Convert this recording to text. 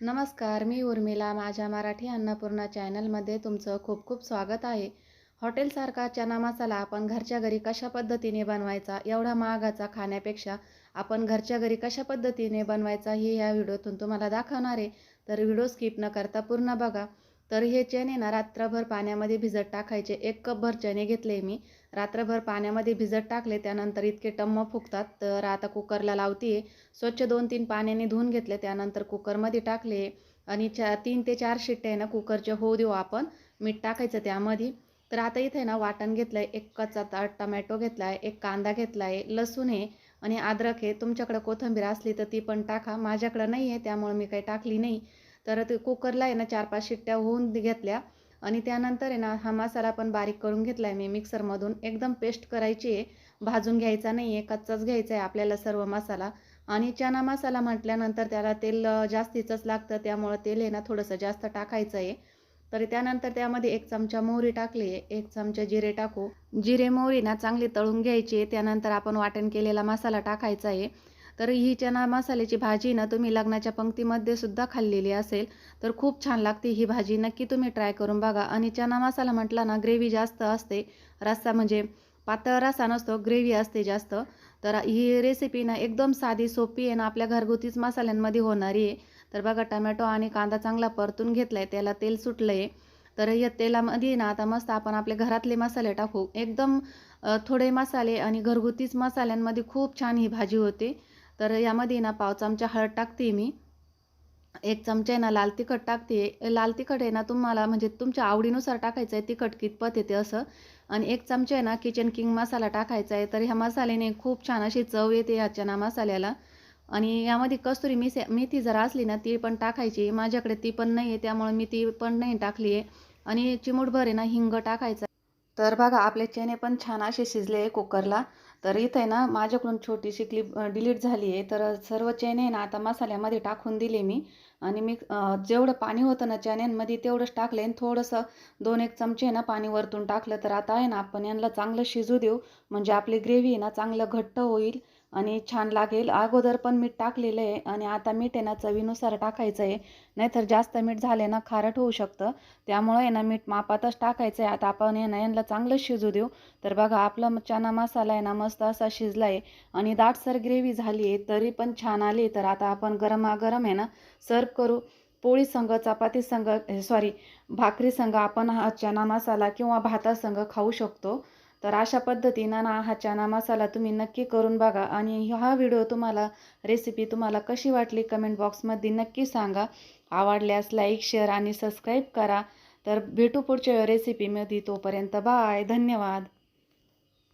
नमस्कार मी उर्मिला. माझ्या मराठी अन्नपूर्णा चॅनलमध्ये तुमचं खूप खूप स्वागत आहे. हॉटेलसारखा चना मसाला आपण घरच्या घरी कशा पद्धतीने बनवायचा एवढा महागाचा खाण्यापेक्षा आपण घरच्या घरी कशा पद्धतीने बनवायचा ही ह्या व्हिडिओतून तुम्हाला दाखवणार आहे. तर व्हिडिओ स्किप न करता पूर्ण बघा. तर हे चणे ना रात्रभर पाण्यामध्ये भिजत टाकायचे. एक कपभर चणे घेतले मी. रात्रभर पाण्यामध्ये भिजत टाकले त्यानंतर इतके टम्म फुगतात. तर आता कुकरला लावते. स्वच्छ दोन तीन पाण्याने धुवून घेतले त्यानंतर कुकरमध्ये टाकले. आणि चा तीन ते चार शिट्टे आहे ना कुकरचे होऊ देऊ आपण. मीठ टाकायचं त्यामध्ये. तर आता इथे ना वाटण घेतलं आहे एक कच्चा ता टमॅटो घेतला आहे एक कांदा घेतला आहे लसूण आहे आणि अद्रक आहे. तुमच्याकडं कोथिंबीर असली तर ती पण टाका. माझ्याकडं नाही आहे त्यामुळे मी काही टाकली नाही. तर ते कुकरला आहे ना चार पाच शिट्ट्या होऊन घेतल्या. आणि त्यानंतर आहे ना हा मसाला पण बारीक करून घेतला आहे मी मिक्सरमधून. एकदम पेस्ट करायची आहे. भाजून घ्यायचा नाही आहे कच्चाच घ्यायचा आहे आपल्याला सर्व मसाला. आणि चना मसाला म्हटल्यानंतर त्याला तेल जास्तीचंच लागतं त्यामुळं तेल आहे ना थोडंसं जास्त टाकायचं आहे. तर त्यानंतर त्यामध्ये एक चमचा मोहरी टाकली आहे. एक चमचा जिरे टाकू. जिरे मोहरी ना चांगली तळून घ्यायची. त्यानंतर आपण वाटण केलेला मसाला टाकायचा आहे. तर ही चना मसाल्याची भाजी ना तुम्ही लग्नाच्या पंक्तीमध्ये सुद्धा खाल्लेली असेल तर खूप छान लागते ही भाजी. नक्की तुम्ही ट्राय करून बघा. आणि चना मसाला म्हटला ना ग्रेव्ही जास्त असते. रस्सा म्हणजे पातळ रसा नसतो ग्रेव्ही असते जास्त. तर ही रेसिपी ना एकदम साधी सोपी आहे ना आपल्या घरगुतीच मसाल्यांमध्ये होणारी आहे. तर बघा टमॅटो आणि कांदा चांगला परतून घेतला आहे त्याला तेल सुटलं आहे तर या तेलामध्ये ना आता मस्त आपण आपले घरातले मसाले टाकू. एकदम थोडे मसाले आणि घरगुतीच मसाल्यांमध्ये खूप छान ही भाजी होते. तर यामध्ये ना पाव चमचा हळद टाकते मी. एक चमचा आहे ना लाल तिखट टाकते लाल तिखट आहे ना तुम्हाला म्हणजे तुमच्या आवडीनुसार टाकायचं आहे तिखट कितपत येते असं. आणि एक चमचा आहे ना किचन किंग मसाला टाकायचा आहे तर ह्या मसाल्याने खूप छान अशी चव येते ह्याच्या ना मसाल्याला. आणि यामध्ये कस्तुरी मिसे मेथी जर असली ना ती पण टाकायची. माझ्याकडे ती पण नाही आहे त्यामुळे मी ती पण नाही टाकली आहे आणि चिमूटभर आहे ना हिंग टाकायचं तर बघा आपले चेने पण छान असे शिजले आहे कुकरला. तर इथे ना माझ्याकडून छोटीशी क्लिप डिलीट झाली आहे. तर सर्व चणे ना आता मसाल्यामध्ये टाकून दिले मी. आणि मी जेवढं पाणी होतं ना चण्यांमध्ये तेवढंच टाकले आणि थोडंसं दोन एक चमचे ना पाणी वरतून टाकलं. तर आता आहे ना आपण यांना चांगलं शिजू देऊ. म्हणजे आपली ग्रेव्ही आहे ना चांगलं घट्ट होईल. आणि छान लागेल. अगोदर पण मीठ टाकलेलं आहे आणि आता मीठ आहे ना चवीनुसार टाकायचं आहे नाहीतर जास्त मीठ झाले ना खारट होऊ शकतं. त्यामुळं आहे ना मीठ मापातच टाकायचं आहे आता आपण आहे ना यांना चांगलं शिजू देऊ. तर बघा आपला चना मसाला आहे ना मस्त असा शिजला आहे आणि दाटसर ग्रेव्ही झाली आहे तरी पण छान आली तर आता आपण गरमागरम आहे ना सर्व करू. पोळी संघ चपाती संघ सॉरी भाकरी संघ आपण हा चना मसाला किंवा भातासंघ खाऊ शकतो. तर अशा पद्धतीनं ना हा चना मसाला तुम्ही नक्की करून बघा. आणि हा व्हिडिओ तुम्हाला रेसिपी तुम्हाला कशी वाटली कमेंट बॉक्समध्ये नक्की सांगा. आवडल्यास लाईक शेअर आणि सबस्क्राईब करा. तर भेटू पुढच्या रेसिपीमध्ये तोपर्यंत बाय धन्यवाद.